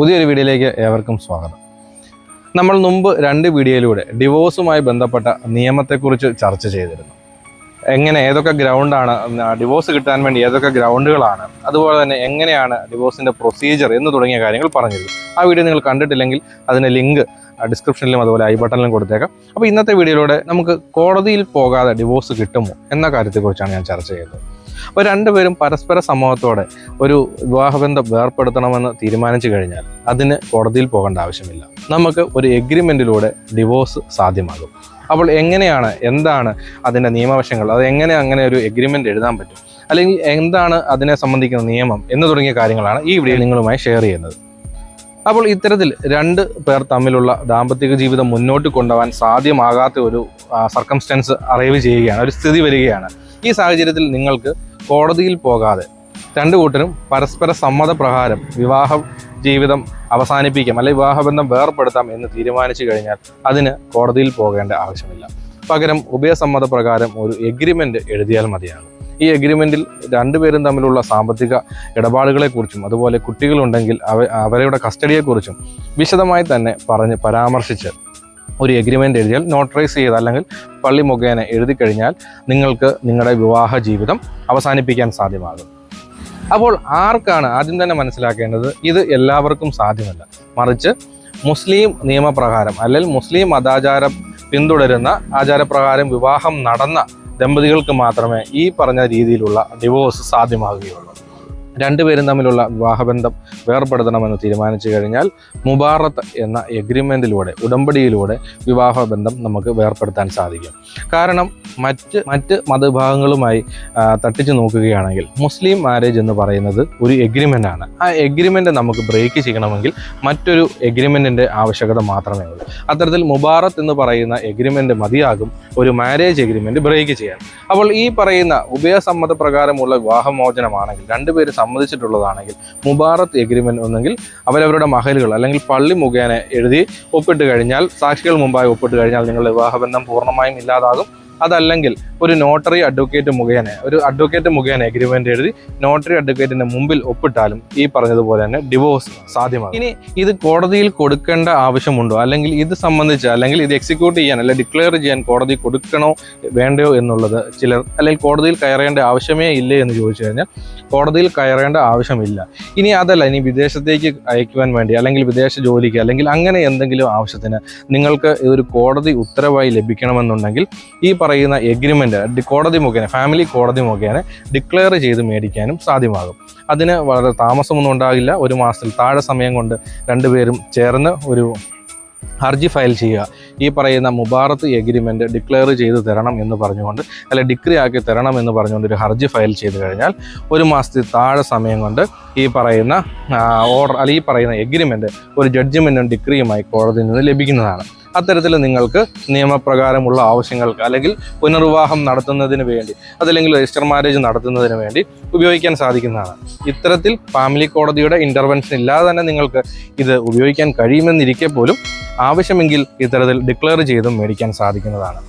പുതിയൊരു വീഡിയോയിലേക്ക് ഏവർക്കും സ്വാഗതം. നമ്മൾ മുമ്പ് രണ്ട് വീഡിയോയിലൂടെ ഡിവോഴ്സുമായി ബന്ധപ്പെട്ട നിയമത്തെക്കുറിച്ച് ചർച്ച ചെയ്തിരുന്നു. എങ്ങനെ ഏതൊക്കെ ഗ്രൗണ്ടാണ് ഡിവോഴ്സ് കിട്ടാൻ വേണ്ടി ഏതൊക്കെ ഗ്രൗണ്ടുകളാണ് അതുപോലെ തന്നെ എങ്ങനെയാണ് ഡിവോഴ്സിന്റെ പ്രൊസീജിയർ എന്ന് തുടങ്ങിയ കാര്യങ്ങൾ പറഞ്ഞിരുന്നു. ആ വീഡിയോ നിങ്ങൾ കണ്ടിട്ടില്ലെങ്കിൽ അതിന്റെ ലിങ്ക് ഡിസ്ക്രിപ്ഷനിലും അതുപോലെ ഐ ബട്ടണിലും കൊടുത്തേക്കാം. അപ്പോൾ ഇന്നത്തെ വീഡിയോയിലൂടെ നമുക്ക് കോടതിയിൽ പോകാതെ ഡിവോഴ്സ് കിട്ടുമോ എന്ന കാര്യത്തെക്കുറിച്ചാണ് ഞാൻ ചർച്ച ചെയ്യുന്നത് അപ്പോൾ രണ്ടുപേരും പരസ്പര സമൂഹത്തോടെ ഒരു വിവാഹബന്ധം വേർപ്പെടുത്തണമെന്ന് തീരുമാനിച്ചു കഴിഞ്ഞാൽ അതിന് കോടതിയിൽ പോകേണ്ട ആവശ്യമില്ല. നമുക്ക് ഒരു എഗ്രിമെന്റിലൂടെ ഡിവോഴ്സ് സാധ്യമാകും. അപ്പോൾ എങ്ങനെയാണ് എന്താണ് അതിന്റെ നിയമവശങ്ങൾ? അത് എങ്ങനെ അങ്ങനെ ഒരു എഗ്രിമെന്റ് എഴുതാൻ പറ്റും? അല്ലെങ്കിൽ എന്താണ് അതിനെ സംബന്ധിക്കുന്ന നിയമം എന്ന് തുടങ്ങിയ കാര്യങ്ങളാണ് ഈ വീഡിയോ നിങ്ങളുമായി ഷെയർ ചെയ്യുന്നത്. അപ്പോൾ ഇത്തരത്തിൽ രണ്ട് പേർ തമ്മിലുള്ള ദാമ്പത്യ ജീവിതം മുന്നോട്ട് കൊണ്ടുപോകാൻ സാധ്യമാകാത്ത ഒരു സർക്കംസ്റ്റൻസ് അറൈവ് ചെയ്യുകയാണ് ഒരു സ്ഥിതി വരികയാണ്. ഈ സാഹചര്യത്തിൽ നിങ്ങൾക്ക് കോടതിയിൽ പോകാതെ രണ്ടു കൂട്ടരും പരസ്പര സമ്മതപ്രകാരം വിവാഹ ജീവിതം അവസാനിപ്പിക്കാം അല്ലെങ്കിൽ വിവാഹബന്ധം വേർപ്പെടുത്താം എന്ന് തീരുമാനിച്ചു കഴിഞ്ഞാൽ അതിന് കോടതിയിൽ പോകേണ്ട ആവശ്യമില്ല. പകരം ഉഭയസമ്മതപ്രകാരം ഒരു എഗ്രിമെന്റ് എഴുതിയാൽ മതിയാണ്. ഈ എഗ്രിമെന്റിൽ രണ്ടുപേരും തമ്മിലുള്ള സാമ്പത്തിക ഇടപാടുകളെക്കുറിച്ചും അതുപോലെ കുട്ടികളുണ്ടെങ്കിൽ അവ അവരുടെ കസ്റ്റഡിയെക്കുറിച്ചും വിശദമായി തന്നെ പറഞ്ഞ് പരാമർശിച്ച് ഒരു എഗ്രിമെന്റ് എഴുതിയാൽ നോട്ടറൈസ് ചെയ്ത് അല്ലെങ്കിൽ പള്ളി മുഖേന എഴുതി കഴിഞ്ഞാൽ നിങ്ങൾക്ക് നിങ്ങളുടെ വിവാഹ ജീവിതം അവസാനിപ്പിക്കാൻ സാധ്യമാകും. അപ്പോൾ ആർക്കാണ് ആദ്യം തന്നെ മനസ്സിലാക്കേണ്ടത്? ഇത് എല്ലാവർക്കും സാധ്യമല്ല. മറിച്ച് മുസ്ലിം നിയമപ്രകാരം അല്ലെങ്കിൽ മുസ്ലിം മതാചാരം പിന്തുടരുന്ന ആചാരപ്രകാരം വിവാഹം നടന്ന ദമ്പതികൾക്ക് മാത്രമേ ഈ പറഞ്ഞ രീതിയിലുള്ള ഡിവോഴ്സ് സാധ്യമാകുകയുള്ളൂ. രണ്ടുപേരും തമ്മിലുള്ള വിവാഹബന്ധം വേർപ്പെടുത്തണമെന്ന് തീരുമാനിച്ചു കഴിഞ്ഞാൽ മുബാറത്ത് എന്ന എഗ്രിമെന്റിലൂടെ ഉടമ്പടിയിലൂടെ വിവാഹബന്ധം നമുക്ക് വേർപ്പെടുത്താൻ സാധിക്കും. കാരണം മറ്റ് മറ്റ് മതവിഭാഗങ്ങളുമായി തട്ടിച്ചു നോക്കുകയാണെങ്കിൽ മുസ്ലിം മാരേജ് എന്ന് പറയുന്നത് ഒരു എഗ്രിമെന്റ് ആണ്. ആ എഗ്രിമെന്റ് നമുക്ക് ബ്രേക്ക് ചെയ്യണമെങ്കിൽ മറ്റൊരു എഗ്രിമെന്റിന്റെ ആവശ്യകത മാത്രമേ ഉള്ളൂ. അത്തരത്തിൽ മുബാറത്ത് എന്ന് പറയുന്ന എഗ്രിമെന്റ് മതിയാകും ഒരു മാരേജ് എഗ്രിമെന്റ് ബ്രേക്ക് ചെയ്യാൻ. അപ്പോൾ ഈ പറയുന്ന ഉഭയസമ്മത പ്രകാരമുള്ള വിവാഹമോചനമാണെങ്കിൽ രണ്ടുപേര് സമ്മതിച്ചിട്ടുള്ളതാണെങ്കിൽ മുബാറത്ത് എഗ്രിമെന്റ് ഒന്നെങ്കിൽ അവരവരുടെ മഹലുകൾ അല്ലെങ്കിൽ പള്ളി മുഖേന എഴുതി ഒപ്പിട്ട് കഴിഞ്ഞാൽ സാക്ഷികൾ മുമ്പായി ഒപ്പിട്ട് കഴിഞ്ഞാൽ നിങ്ങളുടെ വിവാഹബന്ധം പൂർണമായും ഇല്ലാതാകും. അതല്ലെങ്കിൽ ഒരു നോട്ടറി അഡ്വക്കേറ്റ് മുഖേന ഒരു അഡ്വക്കേറ്റ് മുഖേന എഗ്രിമെന്റ് എഴുതി നോട്ടറി അഡ്വക്കേറ്റിന്റെ മുമ്പിൽ ഒപ്പിട്ടാലും ഈ പറഞ്ഞതുപോലെ തന്നെ ഡിവോഴ്സ് സാധ്യമാണ് ഇനി ഇത് കോടതിയിൽ കൊടുക്കേണ്ട ആവശ്യമുണ്ടോ? അല്ലെങ്കിൽ ഇത് സംബന്ധിച്ച് അല്ലെങ്കിൽ ഇത് എക്സിക്യൂട്ട് ചെയ്യാൻ അല്ലെങ്കിൽ ഡിക്ലെയർ ചെയ്യാൻ കോടതി കൊടുക്കണോ വേണ്ടയോ എന്നുള്ളത് ചിലർ അല്ലെങ്കിൽ കോടതിയിൽ കയറേണ്ട ആവശ്യമേ ഇല്ലേ എന്ന് ചോദിച്ചു കഴിഞ്ഞാൽ കോടതിയിൽ കയറേണ്ട ആവശ്യമില്ല. ഇനി അതല്ല ഇനി വിദേശത്തേക്ക് അയക്കുവാൻ വേണ്ടി അല്ലെങ്കിൽ വിദേശ ജോലിക്ക് അല്ലെങ്കിൽ അങ്ങനെ എന്തെങ്കിലും ആവശ്യത്തിന് നിങ്ങൾക്ക് ഒരു കോടതി ഉത്തരവായി ലഭിക്കണമെന്നുണ്ടെങ്കിൽ ഈ പറയുന്ന എഗ്രിമെന്റ് കോടതി മുഖേന ഫാമിലി കോടതി മുഖേന ഡിക്ലെയർ ചെയ്ത് മേടിക്കാനും സാധ്യമാകും. അതിന് വളരെ താമസമൊന്നും ഉണ്ടാകില്ല. ഒരു മാസത്തിൽ താഴെ സമയം കൊണ്ട് രണ്ടുപേരും ചേർന്ന് ഒരു ഹർജി ഫയൽ ചെയ്യുക. ഈ പറയുന്ന മുബാറത്ത് എഗ്രിമെന്റ് ഡിക്ലെയർ ചെയ്ത് തരണം എന്ന് പറഞ്ഞുകൊണ്ട് അല്ലെ ഡിക്രി ആക്കി തരണം എന്ന് പറഞ്ഞുകൊണ്ട് ഒരു ഹർജി ഫയൽ ചെയ്ത് കഴിഞ്ഞാൽ ഒരു മാസത്തിൽ താഴെ സമയം കൊണ്ട് ഈ പറയുന്ന ഓർഡർ അല്ലെ ഈ പറയുന്ന എഗ്രിമെന്റ് ഒരു ജഡ്ജ്മെന്റും ഡിക്രിയുമായി കോടതിയിൽ നിന്ന് ലഭിക്കുന്നതാണ്. അത്തരത്തിൽ നിങ്ങൾക്ക് നിയമപ്രകാരമുള്ള ആവശ്യങ്ങൾക്ക് അല്ലെങ്കിൽ പുനർവിവാഹം നടത്തുന്നതിന് വേണ്ടി അതല്ലെങ്കിൽ രജിസ്റ്റർ മാരേജ് നടത്തുന്നതിന് വേണ്ടി ഉപയോഗിക്കാൻ സാധിക്കുന്നതാണ്. ഇത്തരത്തിൽ ഫാമിലി കോടതിയുടെ ഇന്റർവെൻഷൻ ഇല്ലാതെ തന്നെ നിങ്ങൾക്ക് ഇത് ഉപയോഗിക്കാൻ കഴിയുമെന്നിരിക്കെ പോലും ആവശ്യമെങ്കിൽ ഇത്തരത്തിൽ ഡിക്ലെയർ ചെയ്തും മേടിക്കാൻ സാധിക്കുന്നതാണ്.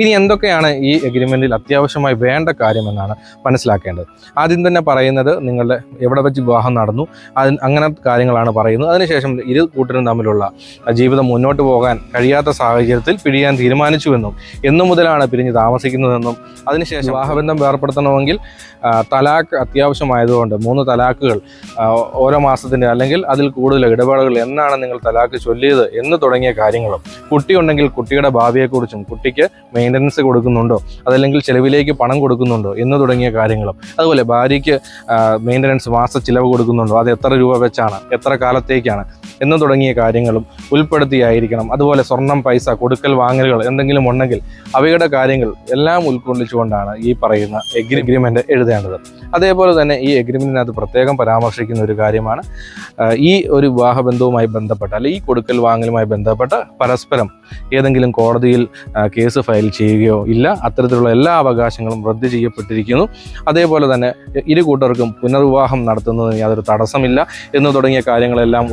ഇനി എന്തൊക്കെയാണ് ഈ എഗ്രിമെന്റിൽ അത്യാവശ്യമായി വേണ്ട കാര്യമെന്നാണ് മനസ്സിലാക്കേണ്ടത്. ആദ്യം തന്നെ പറയുന്നത് നിങ്ങളുടെ എവിടെ വെച്ച് വിവാഹം നടന്നു അതിന് അങ്ങനെ കാര്യങ്ങളാണ് പറയുന്നത്. അതിനുശേഷം ഇരു കൂട്ടരും തമ്മിലുള്ള ജീവിതം മുന്നോട്ട് പോകാൻ കഴിയാത്ത സാഹചര്യത്തിൽ പിരിയാൻ തീരുമാനിച്ചുവെന്നും എന്നു മുതലാണ് പിരിഞ്ഞ് താമസിക്കുന്നതെന്നും അതിനുശേഷം വിവാഹബന്ധം വേർപ്പെടുത്തണമെങ്കിൽ തലാക്ക് അത്യാവശ്യമായതുകൊണ്ട് മൂന്ന് തലാക്കുകൾ ഓരോ മാസത്തിന്റെ അല്ലെങ്കിൽ അതിൽ കൂടുതൽ ഇടപാടുകൾ എന്നാണ് നിങ്ങൾ തലാക്ക് ചൊല്ലിയത് എന്ന് തുടങ്ങിയ കാര്യങ്ങളും. കുട്ടിയുണ്ടെങ്കിൽ കുട്ടിയുടെ ഭാവിയെക്കുറിച്ചും കുട്ടിക്ക് മെയിന്റനൻസ് കൊടുക്കുന്നുണ്ടോ? അതല്ലെങ്കിൽ ചിലവിലേക്ക് പണം കൊടുക്കുന്നുണ്ടോ? എന്ന് തുടങ്ങിയ കാര്യങ്ങളും. അതുപോലെ ഭാര്യയ്ക്ക് മെയിന്റനൻസ് മാസ ചിലവ് കൊടുക്കുന്നുണ്ടോ? അത് എത്ര രൂപ വെച്ചാണ്? എത്ര കാലത്തേക്കാണ്? എന്ന് തുടങ്ങിയ കാര്യങ്ങളും ഉൾപ്പെടുത്തിയായിരിക്കണം. അതുപോലെ സ്വർണം പൈസ കൊടുക്കൽ വാങ്ങലുകൾ എന്തെങ്കിലും ഉണ്ടെങ്കിൽ അവയുടെ കാര്യങ്ങൾ എല്ലാം ഉൾക്കൊള്ളിച്ചുകൊണ്ടാണ് ഈ പറയുന്ന എഗ്രി എഗ്രിമെന്റ് എഴുതേണ്ടത്. അതേപോലെ തന്നെ ഈ എഗ്രിമെന്റിനകത്ത് പ്രത്യേകം പരാമർശിക്കുന്ന ഒരു കാര്യമാണ്. ഈ ഒരു വിവാഹബന്ധവുമായി ബന്ധപ്പെട്ട അല്ലെങ്കിൽ ഈ കൊടുക്കൽ വാങ്ങലുമായി ബന്ധപ്പെട്ട പരസ്പരം ഏതെങ്കിലും കോടതിയിൽ കേസ് ഫയൽ ചെയ്യുകയോ ഇല്ല അത്തരത്തിലുള്ള എല്ലാ അവകാശങ്ങളും റദ്ദ് ചെയ്യപ്പെട്ടിരിക്കുന്നു. അതേപോലെ തന്നെ ഇരു കൂട്ടർക്കും പുനർവിവാഹം നടത്തുന്നതിന് യാതൊരു തടസ്സമില്ല എന്ന് തുടങ്ങിയ കാര്യങ്ങളെല്ലാം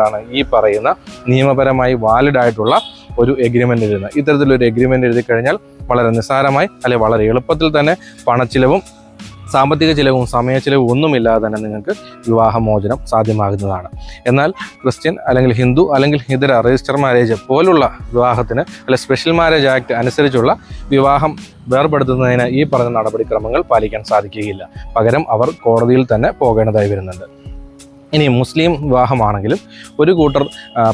ഉൾക്കൊള്ളിച്ചുകൊണ്ടാണ് ഈ പറയുന്ന നിയമപരമായി വാലിഡ് ആയിട്ടുള്ള ഒരു എഗ്രിമെന്റ് എഴുതുന്നത്. ഇത്തരത്തിലൊരു എഗ്രിമെന്റ് എഴുതി കഴിഞ്ഞാൽ വളരെ നിസ്സാരമായി അല്ലെങ്കിൽ വളരെ എളുപ്പത്തിൽ തന്നെ പണച്ചിലവും സാമ്പത്തിക ചിലവും സമയ ചിലവും ഒന്നുമില്ലാതെ തന്നെ നിങ്ങൾക്ക് വിവാഹമോചനം സാധ്യമാകുന്നതാണ്. എന്നാൽ ക്രിസ്ത്യൻ അല്ലെങ്കിൽ ഹിന്ദു അല്ലെങ്കിൽ ഇതര രജിസ്റ്റർ മാരേജ് പോലുള്ള വിവാഹത്തിന് അല്ലെ സ്പെഷ്യൽ മാരേജ് ആക്ട് അനുസരിച്ചുള്ള വിവാഹം വേർപെടുത്തുന്നതിന് ഈ പറഞ്ഞ നടപടിക്രമങ്ങൾ പാലിക്കാൻ സാധിക്കുകയില്ല. പകരം അവർ കോടതിയിൽ തന്നെ പോകേണ്ടതായി വരുന്നുണ്ട്. ഇനി മുസ്ലിം വിവാഹമാണെങ്കിലും ഒരു കൂട്ടർ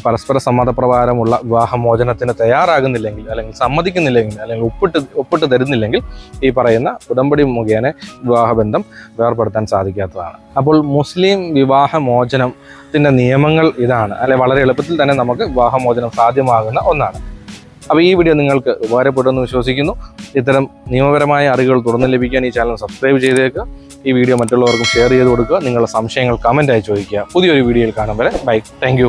പരസ്പര സമ്മതപ്രകാരമുള്ള വിവാഹമോചനത്തിന് തയ്യാറാകുന്നില്ലെങ്കിൽ അല്ലെങ്കിൽ സമ്മതിക്കുന്നില്ലെങ്കിൽ അല്ലെങ്കിൽ ഒപ്പിട്ട് ഒപ്പിട്ട് തരുന്നില്ലെങ്കിൽ ഈ പറയുന്ന ഉടമ്പടി മുഖേന വിവാഹബന്ധം വേർപെടുത്താൻ സാധിക്കാത്തതാണ്. അപ്പോൾ മുസ്ലിം വിവാഹമോചനത്തിന്റെ നിയമങ്ങൾ ഇതാണ്. അല്ലെ വളരെ എളുപ്പത്തിൽ തന്നെ നമുക്ക് വിവാഹമോചനം സാധ്യമാകുന്ന ഒന്നാണ്. അപ്പോൾ ഈ വീഡിയോ നിങ്ങൾക്ക് ഉപകാരപ്പെടുമെന്ന് വിശ്വസിക്കുന്നു. ഇത്തരം നിയമപരമായ അറിവുകൾ തുടർന്ന് ലഭിക്കാൻ ഈ ചാനൽ സബ്സ്ക്രൈബ് ചെയ്തേക്കുക ഈ വീഡിയോ മറ്റുള്ളവർക്കും ഷെയർ ചെയ്ത് കൊടുക്കുക. നിങ്ങളുടെ സംശയങ്ങൾ കമന്റായി ചോദിക്കുക. പുതിയൊരു വീഡിയോയിൽ കാണും വരെ. Bye thank